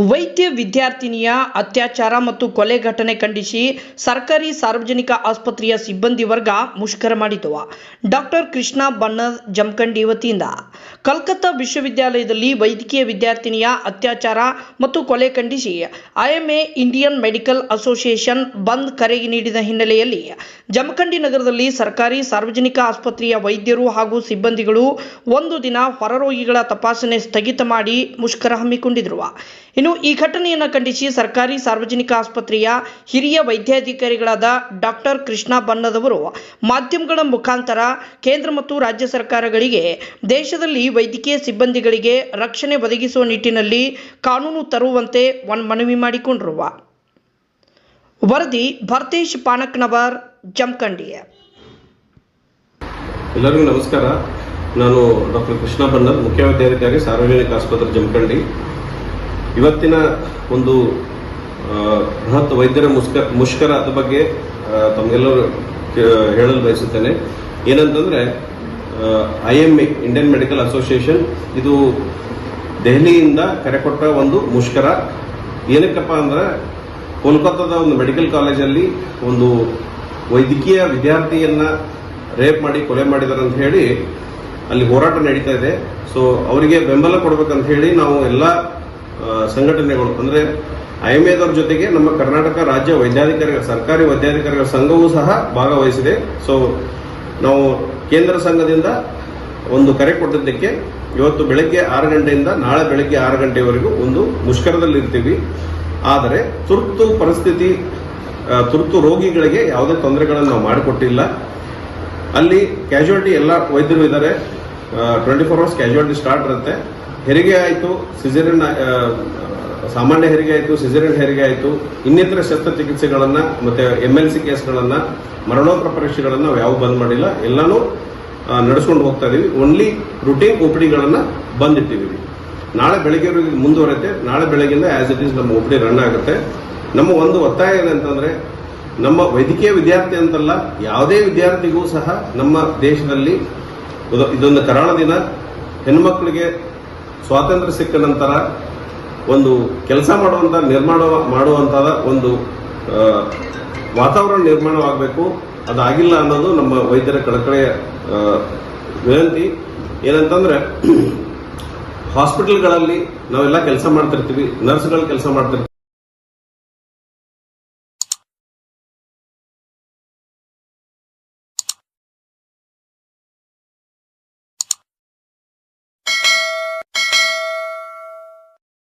ವೈದ್ಯ ವಿದ್ಯಾರ್ಥಿನಿಯ ಅತ್ಯಾಚಾರ ಮತ್ತು ಕೊಲೆ ಘಟನೆ ಖಂಡಿಸಿ ಸರ್ಕಾರಿ ಸಾರ್ವಜನಿಕ ಆಸ್ಪತ್ರೆಯ ಸಿಬ್ಬಂದಿ ವರ್ಗ ಮುಷ್ಕರ ಮಾಡಿತು. ಡಾಕ್ಟರ್ ಕೃಷ್ಣ ಬಣ್ಣ ಜಮಖಂಡಿ ವತಿಯಿಂದ. ಕಲ್ಕತ್ತಾ ವಿಶ್ವವಿದ್ಯಾಲಯದಲ್ಲಿ ವೈದ್ಯಕೀಯ ವಿದ್ಯಾರ್ಥಿನಿಯ ಅತ್ಯಾಚಾರ ಮತ್ತು ಕೊಲೆ ಖಂಡಿಸಿ ಐಎಂಎ ಇಂಡಿಯನ್ ಮೆಡಿಕಲ್ ಅಸೋಸಿಯೇಷನ್ ಬಂದ್ ಕರೆ ನೀಡಿದ ಹಿನ್ನೆಲೆಯಲ್ಲಿ ಜಮಖಂಡಿ ನಗರದಲ್ಲಿ ಸರ್ಕಾರಿ ಸಾರ್ವಜನಿಕ ಆಸ್ಪತ್ರೆಯ ವೈದ್ಯರು ಹಾಗೂ ಸಿಬ್ಬಂದಿಗಳು ಒಂದು ದಿನ ಹೊರರೋಗಿಗಳ ತಪಾಸಣೆ ಸ್ಥಗಿತ ಮಾಡಿ ಮುಷ್ಕರ ಹಮ್ಮಿಕೊಂಡಿದ್ರು. ಈ ಘಟನೆಯನ್ನು ಖಂಡಿಸಿ ಸರ್ಕಾರಿ ಸಾರ್ವಜನಿಕ ಆಸ್ಪತ್ರೆಯ ಹಿರಿಯ ವೈದ್ಯಾಧಿಕಾರಿಗಳಾದ ಡಾಕ್ಟರ್ ಕೃಷ್ಣ ಬನ್ನದವರು ಮಾಧ್ಯಮಗಳ ಮುಖಾಂತರ ಕೇಂದ್ರ ಮತ್ತು ರಾಜ್ಯ ಸರ್ಕಾರಗಳಿಗೆ ದೇಶದಲ್ಲಿ ವೈದ್ಯಕೀಯ ಸಿಬ್ಬಂದಿಗಳಿಗೆ ರಕ್ಷಣೆ ಒದಗಿಸುವ ನಿಟ್ಟಿನಲ್ಲಿ ಕಾನೂನು ತರುವಂತೆ ಮನವಿ ಮಾಡಿಕೊಂಡಿರುವ ವರದಿ ಭರ್ತೇಶ್ ಪಾಣಕ್ನವರ್ ಜಮಖಂಡಿಯ. ಎಲ್ಲರಿಗೂ ನಮಸ್ಕಾರ. ನಾನು ಡಾಕ್ಟರ್ ಕೃಷ್ಣ ಬನ್ನರ್ ಮುಖ್ಯ ವೈದ್ಯಾಧಿಕಾರಿ, ಸಾರ್ವಜನಿಕ ಆಸ್ಪತ್ರೆ ಜಮಖಂಡಿ. ಇವತ್ತಿನ ಒಂದು ಬೃಹತ್ ವೈದ್ಯರ ಮುಷ್ಕ ಅದ ಬಗ್ಗೆ ತಮಗೆಲ್ಲರೂ ಹೇಳಲು ಬಯಸುತ್ತೇನೆ. ಏನಂತಂದ್ರೆ I M A Indian Medical Association ಇದು ದೆಹಲಿಯಿಂದ ಕರೆ ಕೊಟ್ಟ ಒಂದು ಮುಷ್ಕರ. ಏನಕ್ಕಪ್ಪ ಅಂದ್ರೆ, ಕೋಲ್ಕತ್ತಾದ ಒಂದು ಮೆಡಿಕಲ್ ಕಾಲೇಜಲ್ಲಿ ಒಂದು ವೈದ್ಯಕೀಯ ವಿದ್ಯಾರ್ಥಿಯನ್ನ ರೇಪ್ ಮಾಡಿ ಕೊಲೆ ಮಾಡಿದ್ದಾರೆ ಅಂತ ಹೇಳಿ ಅಲ್ಲಿ ಹೋರಾಟ ನಡೀತಾ ಇದೆ. ಸೊ ಅವರಿಗೆ ಬೆಂಬಲ ಕೊಡಬೇಕಂತ ಹೇಳಿ ನಾವು ಎಲ್ಲ ಸಂಘಟನೆಗಳು. ಅಂದ್ರೆ ಐಎಂಎದವ್ರ ಜೊತೆಗೆ ನಮ್ಮ ಕರ್ನಾಟಕ ರಾಜ್ಯ ವೈದ್ಯಾಧಿಕಾರಿಗಳ, ಸರ್ಕಾರಿ ವೈದ್ಯಾಧಿಕಾರಿಗಳ ಸಂಘವೂ ಸಹ ಭಾಗವಹಿಸಿದೆ. ಸೊ ನಾವು ಕೇಂದ್ರ ಸಂಘದಿಂದ ಒಂದು ಕರೆ ಕೊಟ್ಟಿದ್ದಕ್ಕೆ ಇವತ್ತು ಬೆಳಗ್ಗೆ ಆರು ಗಂಟೆಯಿಂದ ನಾಳೆ ಬೆಳಗ್ಗೆ ಆರು ಗಂಟೆವರೆಗೂ ಒಂದು ಮುಷ್ಕರದಲ್ಲಿ ಇರ್ತೀವಿ ಆದರೆ ತುರ್ತು ಪರಿಸ್ಥಿತಿ ತುರ್ತು ರೋಗಿಗಳಿಗೆ ಯಾವುದೇ ತೊಂದರೆಗಳನ್ನು ನಾವು ಮಾಡಿಕೊಟ್ಟಿಲ್ಲ. ಅಲ್ಲಿ ಕ್ಯಾಶುಯಾಲಿಟಿ ಎಲ್ಲ ವೈದ್ಯರು ಇದ್ದಾರೆ. Twenty four hours casualty start ಇರುತ್ತೆ. ಹೆರಿಗೆ ಆಯಿತು, ಸಿಜರಿನ್ ಸಾಮಾನ್ಯ ಹೆರಿಗೆ ಆಯಿತು, ಸಿಜರಿನ್ ಹೆರಿಗೆ ಆಯಿತು, ಇನ್ನಿತರ ಶಸ್ತ್ರಚಿಕಿತ್ಸೆಗಳನ್ನು ಮತ್ತು ಎಂ ಎಲ್ ಸಿ ಕೇಸ್ಗಳನ್ನು, ಮರಣೋತ್ತರ ಪರೀಕ್ಷೆಗಳನ್ನು ನಾವು ಯಾವ ಬಂದ್ ಮಾಡಿಲ್ಲ. ಎಲ್ಲನೂ ನಡೆಸ್ಕೊಂಡು ಹೋಗ್ತಾ ಇದ್ದೀವಿ ಓನ್ಲಿ ರುಟೀನ್ ಓಪಿಡಿಗಳನ್ನ ಬಂದಿಟ್ಟಿದ್ದೀವಿ ನಾಳೆ ಬೆಳಗ್ಗೆ ಮುಂದುವರೆಯುತ್ತೆ. ನಾಳೆ ಬೆಳಗ್ಗೆಯಿಂದ ಆ್ಯಸ್ ಇಟ್ ಈಸ್ ನಮ್ಮ ಓಪಿಡಿ ರನ್ ಆಗುತ್ತೆ. ನಮ್ಮ ಒಂದು ಒತ್ತಾಯ ಏನಂತಂದರೆ, ನಮ್ಮ ವೈದ್ಯಕೀಯ ವಿದ್ಯಾರ್ಥಿ ಅಂತಲ್ಲ, ಯಾವುದೇ ವಿದ್ಯಾರ್ಥಿಗೂ ಸಹ ನಮ್ಮ ದೇಶದಲ್ಲಿ, ಇದೊಂದು ಕರಾಳ ದಿನ. ಹೆಣ್ಮಕ್ಳಿಗೆ ಸ್ವಾತಂತ್ರ್ಯ ಸಿಕ್ಕ ನಂತರ ಒಂದು ಕೆಲಸ ಮಾಡುವಂತ, ನಿರ್ಮಾಣ ಮಾಡುವಂಥದ ಒಂದು ವಾತಾವರಣ ನಿರ್ಮಾಣವಾಗಬೇಕು. ಅದಾಗಿಲ್ಲ ಅನ್ನೋದು ನಮ್ಮ ವೈದ್ಯರ ಕಳಕಳೆಯ ವಿನಂತಿ. ಏನಂತಂದ್ರೆ, ಹಾಸ್ಪಿಟಲ್ಗಳಲ್ಲಿ ನಾವೆಲ್ಲ ಕೆಲಸ ಮಾಡ್ತಿರ್ತೀವಿ, ನರ್ಸ್ಗಳು ಕೆಲಸ ಮಾಡ್ತಿರ್ತೀವಿ.